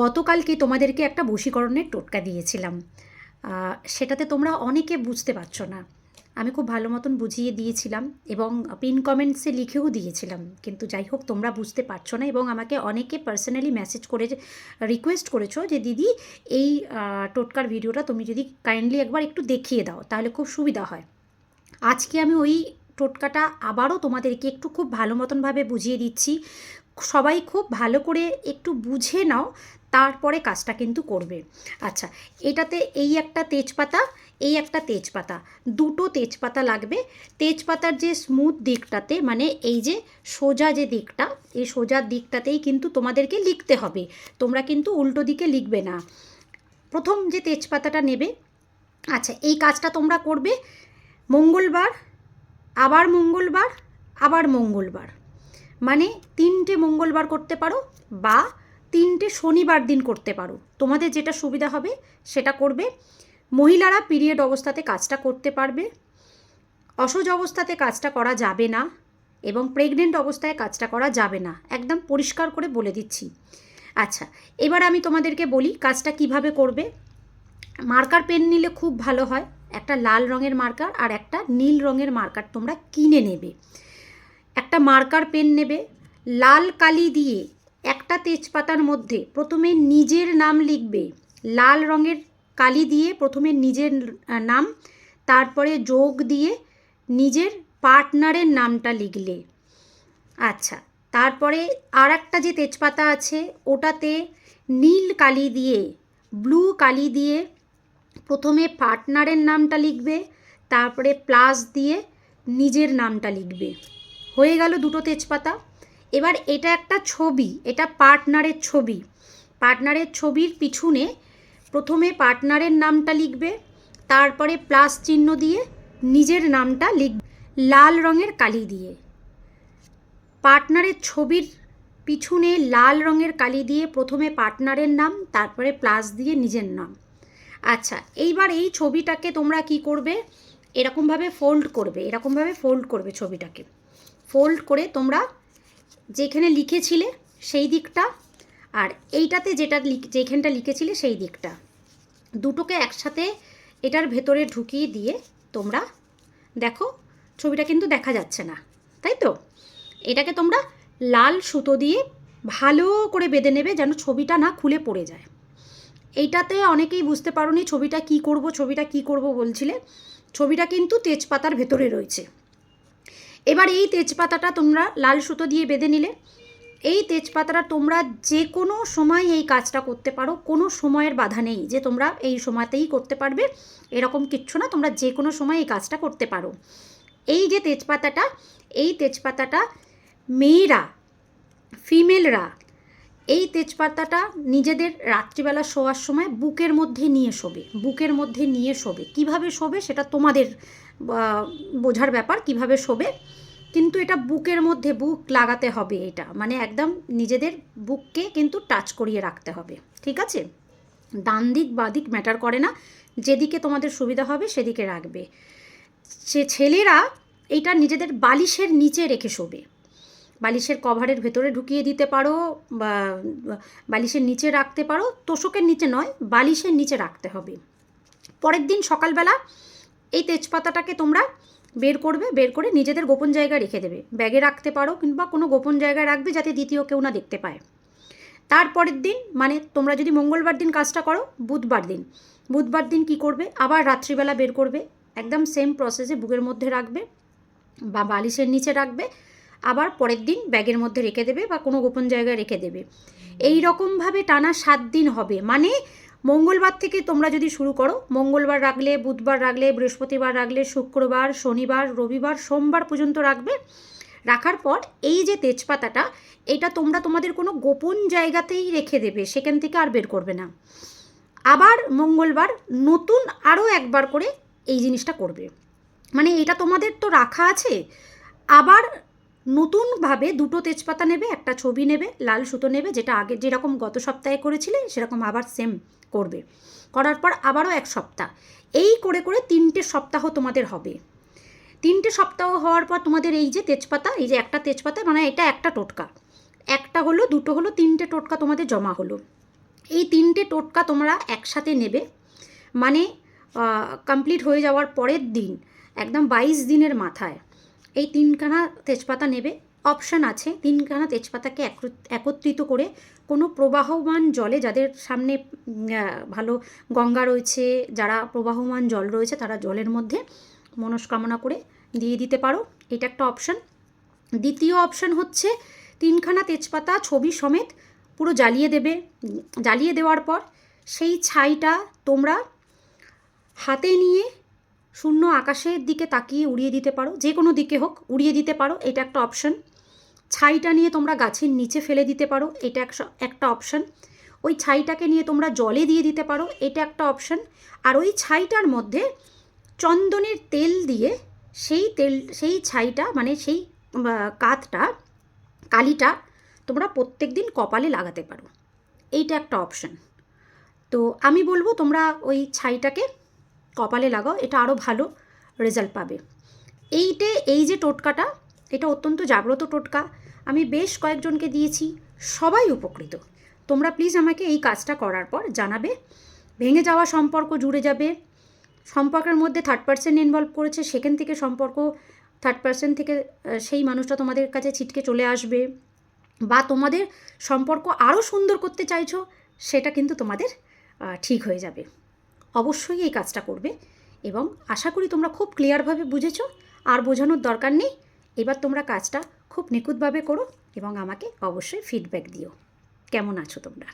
গতকালকে তোমাদেরকে একটা বশীকরণের টোটকা দিয়েছিলাম? সেটাতে তোমরা অনেকে বুঝতে পারছ না। আমি খুব ভালো মতন বুঝিয়ে দিয়েছিলাম এবং পিন কমেন্টসে লিখেও দিয়েছিলাম। কিন্তু যাই হোক, তোমরা বুঝতে পারছ না এবং আমাকে অনেকে পার্সোনালি মেসেজ করে রিকোয়েস্ট করেছ যে, দিদি, এই টোটকার ভিডিওটা তুমি যদি কাইন্ডলি একবার একটু দেখিয়ে দাও, তাহলে খুব সুবিধা হয়। আজকে আমি ওই টোটকাটা আবারও তোমাদেরকে একটু খুব ভালো মতনভাবে বুঝিয়ে দিচ্ছি। সবাই খুব ভালো করে একটু বুঝে নাও, তারপরে কাজটা কিন্তু করবে। আচ্ছা এটাতে এই একটা তেজপাতা, এই একটা তেজপাতা, দুটো তেজপাতা লাগবে। তেজপাতার যে স্মুথ দিকটাতে মানে এই যে সোজা যে দিকটা, এই সোজা দিকটাতেই কিন্তু তোমাদেরকে লিখতে হবে। তোমরা কিন্তু উল্টো দিকে লিখবে না। প্রথম যে তেজপাতাটা নেবে আচ্ছা এই কাজটা তোমরা করবে মঙ্গলবার, আবার মঙ্গলবার আবার মঙ্গলবার। মানে তিনটে মঙ্গলবার করতে পারো বা তিনটে শনিবার দিন করতে পারো। তোমাদের যেটা সুবিধা হবে সেটা করবে। মহিলারা পিরিয়ড অবস্থাতে কাজটা করতে পারবে। অসহজ অবস্থাতে কাজটা করা যাবে না এবং প্রেগনেন্ট অবস্থায় কাজটা করা যাবে না। একদম পরিষ্কার করে বলে দিচ্ছি। আচ্ছা এবার আমি তোমাদেরকে বলি কাজটা কীভাবে করবে। মার্কার পেন নিলে খুব ভালো হয়। একটা লাল রঙের মার্কার আর একটা নীল রঙের মার্কার তোমরা কিনে নেবে। একটা মার্কার পেন নেবে, লাল কালি দিয়ে একটা তেজপাতার মধ্যে প্রথমে নিজের নাম লিখবে, লাল রঙের কালি দিয়ে প্রথমে নিজের নাম, তারপরে যোগ দিয়ে নিজের পার্টনারের নামটা লিখলে। আচ্ছা তারপরে আর একটা যে তেজপাতা আছে, ওটাতে নীল কালি দিয়ে, ব্লু কালি দিয়ে প্রথমে পার্টনারের নামটা লিখবে, তারপরে প্লাস দিয়ে নিজের নামটা লিখবে। হয়ে গেল দুটো তেজপাতা। এবার এটা একটা ছবি, এটা পার্টনারের ছবি। পার্টনারের ছবির পিছনে প্রথমে পার্টনারের নামটা লিখবে, তারপরে প্লাস চিহ্ন দিয়ে নিজের নামটা লিখ লাল রঙের কালি দিয়ে। পার্টনারের ছবির পিছনে লাল রঙের কালি দিয়ে প্রথমে পার্টনারের নাম, তারপরে প্লাস দিয়ে নিজের নাম। আচ্ছা এইবার এই ছবিটাকে তোমরা কি করবে? এরকমভাবে ফোল্ড করবে, এরকমভাবে ফোল্ড করবে ছবিটাকে। ফোল্ড করে তোমরা যেখানে লিখেছিলে সেই দিকটা আর এইটাতে যেটা যেখানটা লিখেছিলে সেই দিকটা। দুটোকে একসাথে এটার ভেতরে ঢুকিয়ে দিয়ে তোমরা দেখো, ছবিটা কিন্তু দেখা যাচ্ছে না, তাই তো? এটাকে তোমরা লাল সুতো দিয়ে ভালো করে বেঁধে নেবে যেন ছবিটা না খুলে পড়ে যায়। এইটাতে অনেকেই বুঝতে পারোনি ছবিটা কি করব, ছবিটা কি করব বলছিলে। ছবিটা কিন্তু তেজপাতার ভেতরে রয়েছে। এবার এই তেজপাতাটা তোমরা লাল সুতো দিয়ে বেঁধে নিলে। এই তেজপাতাটা তোমরা যে কোনো সময় এই কাজটা করতে পারো, কোনো সময়ের বাধা নেই যে তোমরা এই সময়তেই করতে পারবে, এরকম কিচ্ছু না, তোমরা যে কোনো সময় এই কাজটা করতে পারো। এই যে তেজপাতাটা, এই তেজপাতাটা মেয়েরা, ফিমেলরা, এই তেজপাতাটা নিজেদের রাত্রিবেলা শোয়ার সময় বুকের মধ্যে নিয়ে শোবে, বুকের মধ্যে নিয়ে শোবে। কীভাবে শোবে সেটা তোমাদের বোঝার ব্যাপার কীভাবে শোবে। কিন্তু এটা বুকের মধ্যে, বুক লাগাতে হবে এটা। মানে একদম নিজেদের বুককে কিন্তু টাচ করিয়ে রাখতে হবে। ঠিক আছে? ডান দিক, বাঁ দিক ম্যাটার করে না। যেদিকে তোমাদের সুবিধা হবে, সেদিকে রাখবে। সে ছেলেরা এইটা নিজেদের বালিশের নিচে রেখে শোবে। বালিশের কভারের ভেতরে ঢুকিয়ে দিতে পারো, বা বালিশের নিচে রাখতে পারো। তোষকের নিচে নয়, বালিশের নিচে রাখতে হবে। পরের দিন সকালবেলা এই তেজপাতাটাকে তোমরা বের করবে, বের করে নিজেদের গোপন জায়গায় রেখে দেবে। ব্যাগে রাখতে পারো কিংবা কোনো গোপন জায়গায় রাখবে যাতে দ্বিতীয় কেউ না দেখতে পায়। তারপরের দিন মানে তোমরা যদি মঙ্গলবার দিন কাজটা করো, বুধবার দিন। বুধবার দিন কি করবে? আবার রাত্রিবেলা বের করবে। একদম সেম প্রসেসে বুকের মধ্যে রাখবে বা বালিশের নিচে রাখবে। আবার পরের দিন ব্যাগের মধ্যে রেখে দেবে বা কোনো গোপন জায়গায় রেখে দেবে। এই রকমভাবে টানা সাত দিন হবে। মানে মঙ্গলবার থেকে তোমরা যদি শুরু করো, মঙ্গলবার রাখলে, বুধবার রাখলে, বৃহস্পতিবার রাখলে, শুক্রবার, শনিবার, রবিবার, সোমবার পর্যন্ত রাখবে। রাখার পর এই যে তেজপাতাটা, এটা তোমরা তোমাদের কোনো গোপন জায়গাতেই রেখে দেবে, সেখান থেকে আর বের করবে না। আবার মঙ্গলবার নতুন আরও একবার করে এই জিনিসটা করবে। মানে এটা তোমাদের তো রাখা আছে। আবার নতুনভাবে দুটো তেজপাতা নেবে, একটা ছবি নেবে, লাল সুতো নেবে, যেটা আগে যেরকম গত সপ্তাহে করেছিলে, সেরকম আবার সেম করবে। করার পর আবারও এক সপ্তাহ। এই করে করে তিনটে সপ্তাহ তোমাদের হবে। তিনটে সপ্তাহ হওয়ার পর তোমাদের এই যে তেজপাতা, এই যে একটা তেজপাতা মানে এটা একটা টোটকা। একটা হলো, দুটো হলো, তিনটে টোটকা তোমাদের জমা হলো। এই তিনটে টোটকা তোমরা একসাথে নেবে। মানে কমপ্লিট হয়ে যাওয়ার পরের দিন, একদম বাইশ দিনের মাথায়, এই তিনখানা তেজপাতা নেবে। অপশান আছে। তিনখানা তেজপাতাকে একত্রিত করে কোনো প্রবাহমান জলে যাদের সামনে ভালো গঙ্গা রয়েছে, যারা প্রবাহমান জল রয়েছে তারা জলের মধ্যে মনস্কামনা করে দিয়ে দিতে পারো। এটা একটা অপশান। দ্বিতীয় অপশান হচ্ছে তিনখানা তেজপাতা ছবি সমেত পুরো জ্বালিয়ে দেবে। জ্বালিয়ে দেওয়ার পর সেই ছাইটা তোমরা হাতে নিয়ে শূন্য আকাশের দিকে তাকিয়ে উড়িয়ে দিতে পারো। যে কোনো দিকে হোক উড়িয়ে দিতে পারো। এটা একটা অপশান। ছাইটা নিয়ে তোমরা গাছের নিচে ফেলে দিতে পারো, এটা একটা অপশান ওই ছাইটাকে নিয়ে তোমরা জলে দিয়ে দিতে পারো, এটা একটা অপশান আর ওই ছাইটার মধ্যে চন্দনের তেল দিয়ে সেই তেল, সেই ছাইটা মানে সেই কাতটা, কালিটা তোমরা প্রত্যেক দিন কপালে লাগাতে পারো। এইটা একটা অপশান তো আমি বলব তোমরা ওই ছাইটাকে কপালে লাগাও, এটা আরও ভালো রেজাল্ট পাবে। এইটে, এই যে টোটকাটা, এটা অত্যন্ত জাগ্রত টোটকা। আমি বেশ কয়েকজনকে দিয়েছি, সবাই উপকৃত। তোমরা প্লিজ আমাকে এই কাজটা করার পর জানাবে। ভেঙে যাওয়া সম্পর্ক জুড়ে যাবে। সম্পর্কের মধ্যে থার্ড পার্সেন্ট ইনভলভ করেছে, সেখান থেকে সম্পর্ক থার্ড পার্সেন্ট থেকে সেই মানুষটা তোমাদের কাছে ছিটকে চলে আসবে। বা তোমাদের সম্পর্ক আরও সুন্দর করতে চাইছো, সেটা কিন্তু তোমাদের ঠিক হয়ে যাবে। অবশ্যই এই কাজটা করবে এবং আশা করি তোমরা খুব ক্লিয়ারভাবে বুঝেছ। আর বোঝানোর দরকার নেই। এবার তোমরা কাজটা খুব নিখুঁতভাবে করো এবং আমাকে অবশ্যই ফিডব্যাক দিও। কেমন আছো তোমরা?